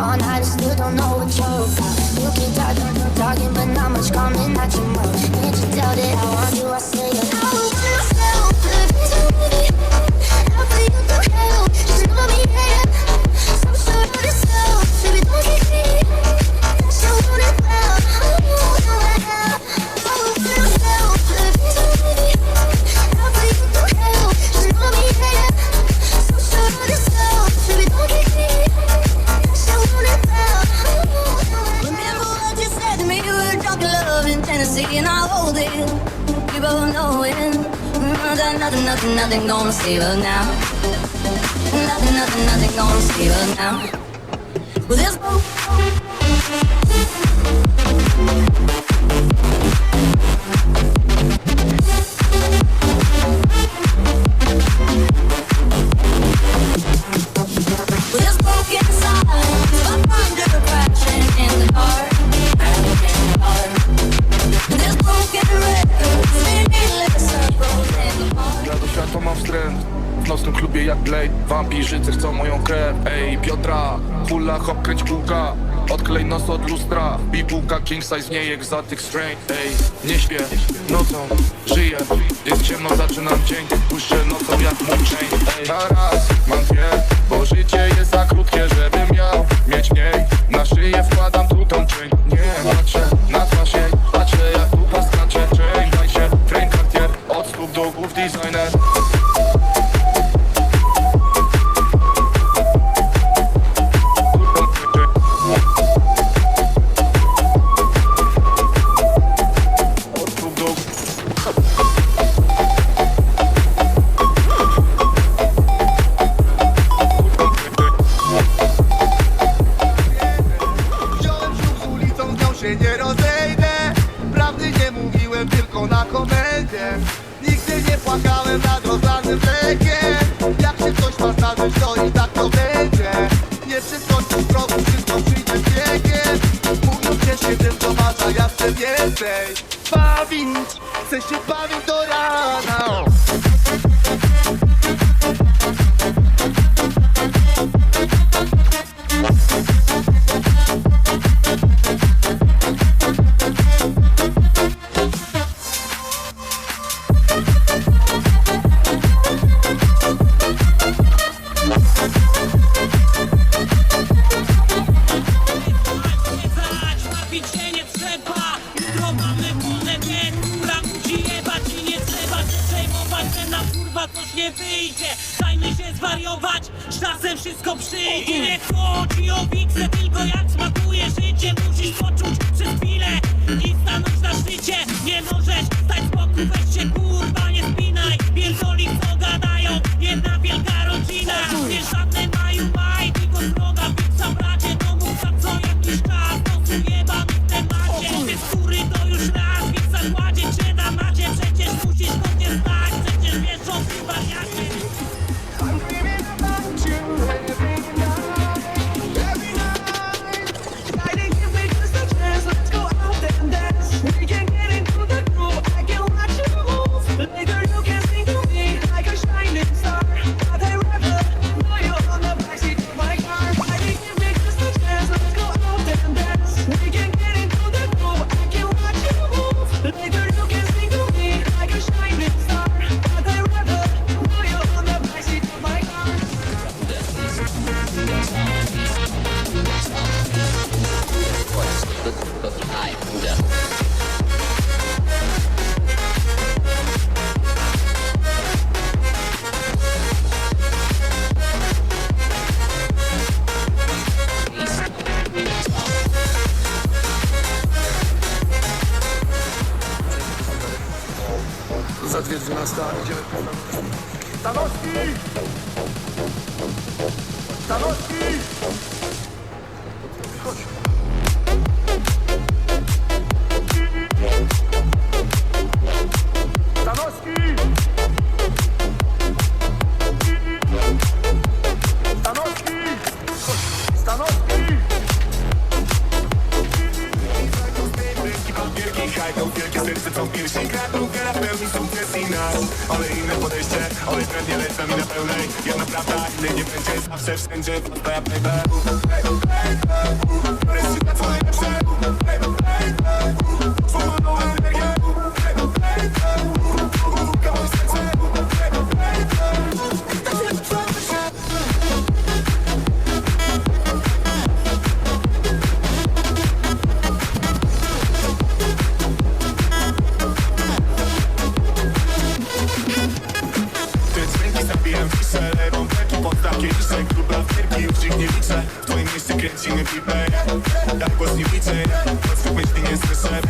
on high, still don't know what you're about. You keep talking, talking, but not much coming out your mouth. Can't you tell that I want you? I say it. Hennessy and I'll hold it. You both know it. Nothing, mm, nothing, nothing, nothing gonna save us now. Nothing, nothing, nothing gonna save us now. trend w nocnym klubie jak glej Wampirzycy chcą moją krew. Ej Piotra, pula, hop, kręć kółka. Odklej nos od lustra. Bibułka, king size, nie egzotic strain Ej, nie śpię, nocą żyję. Jest ciemno, zaczynam dzień. Puszczę nocą jak mój chain. Ej, Se chupar, vem dourar. czasem wszystko przyjdzie Nie chodzi o wiksę, tylko jak smakuje życie Musisz poczuć przez chwilę. I stanąć na szczycie Nie możesz stać z boku, weź się Za 2.12 idziemy. Stanowski! Wielkie serce, co piersi kradł, gra pełni nas Ale inne podejście, oj prędnie Если не прийти, а все в синде, пустая плейбэк Пустая плейбэк, пустая плейбэк, пустая плейбэк Kiedy są gruba w pierki, już ich nie liczę. W twoim mieście kręcimy pipę Tak głos nie widzę, nic nie słyszę.